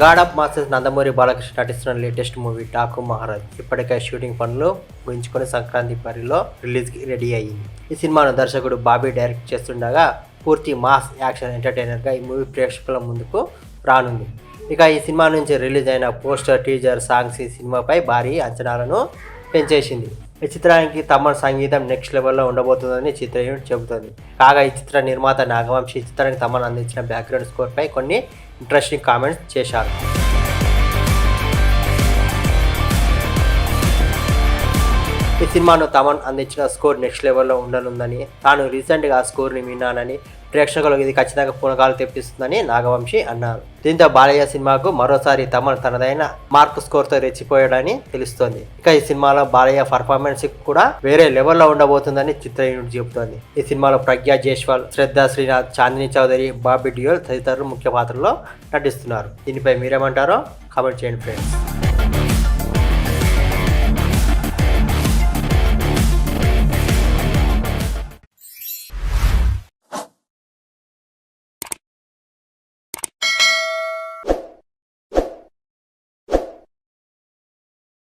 God of Masters Nandamuri Balakrishna నటిస్తున్న latest movie Daaku Maharaj. ఇప్పటికే shooting పనులు ముగించుకొని సంక్రాంతి పరిలో రిలీజ్కి రెడీ అయ్యింది. ఈ సినిమాను దర్శకుడు బాబీ డైరెక్ట్ చేస్తుండగా పూర్తి మాస్ యాక్షన్ ఎంటర్టైనర్గా ఈ మూవీ ప్రేక్షకుల ముందుకు రానుంది. ఇక ఈ సినిమా నుంచి రిలీజ్ అయిన పోస్టర్ టీజర్ సాంగ్స్ ఈ సినిమాపై భారీ అంచనాలను పెంచేసింది. ఈ చిత్రానికి తమ సంగీతం నెక్స్ట్ లెవెల్లో ఉండబోతుందని చిత్ర యూనిట్ చెబుతుంది. కాగా ఈ చిత్ర నిర్మాత నాగవంశి ఈ చిత్రానికి తమను అందించిన బ్యాక్గ్రౌండ్ స్కోర్పై కొన్ని ఇంట్రెస్టింగ్ కామెంట్స్ చేశారు. ఈ సినిమాను తమన్ అందించిన స్కోర్ నెక్స్ట్ లెవెల్లో ఉండనుందని తాను రీసెంట్గా ఆ స్కోర్ని విన్నానని ప్రేక్షకులకు ఇది ఖచ్చితంగా పునకాలు తెప్పిస్తుందని నాగవంశి అన్నారు. దీంతో బాలయ్య సినిమాకు మరోసారి తమన్ తనదైన మార్క్ స్కోర్తో రెచ్చిపోయాడని తెలుస్తోంది. ఇక ఈ సినిమాలో బాలయ్య పర్ఫార్మెన్స్ కూడా వేరే లెవెల్లో ఉండబోతుందని చిత్ర యూనిట్ చెబుతోంది. ఈ సినిమాలో ప్రజ్ఞా జైస్వాల్ శ్రద్ధ శ్రీనాథ్ చాందిని చౌదరి బాబీ డియోల్ తదితరులు ముఖ్య పాత్రలో నటిస్తున్నారు. దీనిపై మీరేమంటారో కామెంట్ చేయండి ఫ్రెండ్స్.